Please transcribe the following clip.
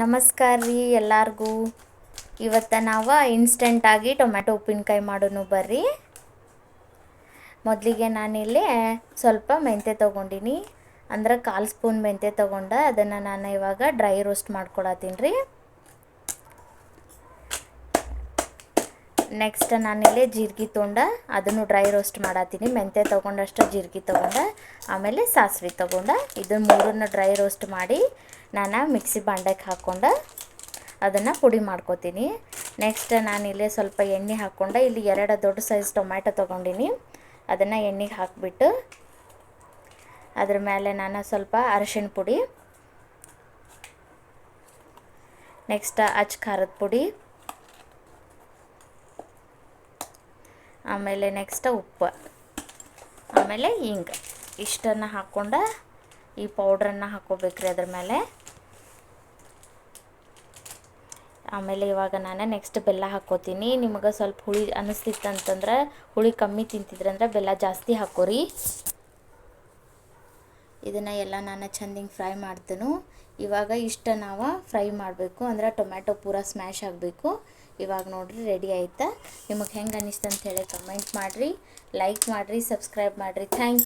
ನಮಸ್ಕಾರ ರೀ ಎಲ್ಲರಿಗೂ. ಇವತ್ತು ನಾವು ಇನ್ಸ್ಟೆಂಟಾಗಿ ಟೊಮ್ಯಾಟೊ ಉಪ್ಪಿನಕಾಯಿ ಮಾಡೋನು ಬರ್ರಿ. ಮೊದಲಿಗೆ ನಾನಿಲ್ಲಿ ಸ್ವಲ್ಪ ಮೆಂತೆ ತೊಗೊಂಡಿನಿ. ಅಂದ್ರೆ ಕಾಲು ಸ್ಪೂನ್ ಮೆಂತ್ಯ ತೊಗೊಂಡ ಅದನ್ನು ನಾನು ಇವಾಗ ಡ್ರೈ ರೋಸ್ಟ್ ಮಾಡ್ಕೊಳತ್ತೀನಿ ರೀ. ನೆಕ್ಸ್ಟ್ ನಾನಿಲ್ಲಿ ಜೀರಿಗೆ ತೊಗೊಂಡ ಅದನ್ನು ಡ್ರೈ ರೋಸ್ಟ್ ಮಾಡತ್ತೀನಿ ಮೆಂತ್ಯ ತೊಗೊಂಡಷ್ಟು ಜೀರಿಗೆ ತೊಗೊಂಡ, ಆಮೇಲೆ ಸಾಸಿವೆ ತೊಗೊಂಡ. ಇದು ಮೂರನ್ನು ಡ್ರೈ ರೋಸ್ಟ್ ಮಾಡಿ ನಾನು ಮಿಕ್ಸಿ ಬಾಂಡೆಗೆ ಹಾಕ್ಕೊಂಡು ಅದನ್ನು ಪುಡಿ ಮಾಡ್ಕೋತೀನಿ. ನೆಕ್ಸ್ಟ್ ನಾನಿಲ್ಲಿ ಸ್ವಲ್ಪ ಎಣ್ಣೆ ಹಾಕ್ಕೊಂಡು ಇಲ್ಲಿ ಎರಡು ದೊಡ್ಡ ಸೈಜ್ ಟೊಮ್ಯಾಟೊ ತೊಗೊಂಡಿನಿ. ಅದನ್ನು ಎಣ್ಣೆಗೆ ಹಾಕಿಬಿಟ್ಟು, ಅದ್ರ ಮೇಲೆ ನಾನು ಸ್ವಲ್ಪ ಅರಶಿನ ಪುಡಿ ನೆಕ್ಸ್ಟ್ ಅಚ್ಚ ಖಾರದ ಪುಡಿ. ಆಮೇಲೆ ನೆಕ್ಸ್ಟ್ ಉಪ್ಪು. ಆಮೇಲೆ ಹಿಂಗೆ. ಇಷ್ಟನ್ನು ಹಾಕ್ಕೊಂಡು ಈ ಪೌಡ್ರನ್ನು ಹಾಕ್ಕೋಬೇಕ್ರಿ ಅದ್ರ ಮೇಲೆ. ಆಮೇಲೆ ಇವಾಗ ನಾನು ನೆಕ್ಸ್ಟ್ ಬೆಲ್ಲ ಹಾಕ್ಕೋತೀನಿ ನಿಮಗೆ ಸ್ವಲ್ಪ ಹುಳಿ ಅನ್ನಿಸ್ತಿತ್ತು ಅಂತಂದ್ರೆ ಹುಳಿ ಕಮ್ಮಿ ತಿಂತಿದ್ರಂದ್ರೆ ಬೆಲ್ಲ ಜಾಸ್ತಿ ಹಾಕೋರಿ. ಇದನ್ನು ಎಲ್ಲ ನಾನು ಚಂದಿಂಗೆ ಫ್ರೈ ಮಾಡ್ತೇನೆ. ಇವಾಗ ಇಷ್ಟ ನಾವು ಫ್ರೈ ಮಾಡಬೇಕು. ಅಂದ್ರೆ ಟೊಮ್ಯಾಟೊ ಪೂರ ಸ್ಮ್ಯಾಶ್ ಆಗಬೇಕು. ಇವಾಗ ನೋಡಿರಿ ರೆಡಿ ಆಯ್ತಾ. ನಿಮಗೆ ಹೆಂಗೆ ಅನ್ನಿಸ್ತು ಅಂತ ಹೇಳಿ ಕಮೆಂಟ್ ಮಾಡಿರಿ. ಲೈಕ್ ಮಾಡಿರಿ ಸಬ್ಸ್ಕ್ರೈಬ್ ಮಾಡಿರಿ. ಥ್ಯಾಂಕ್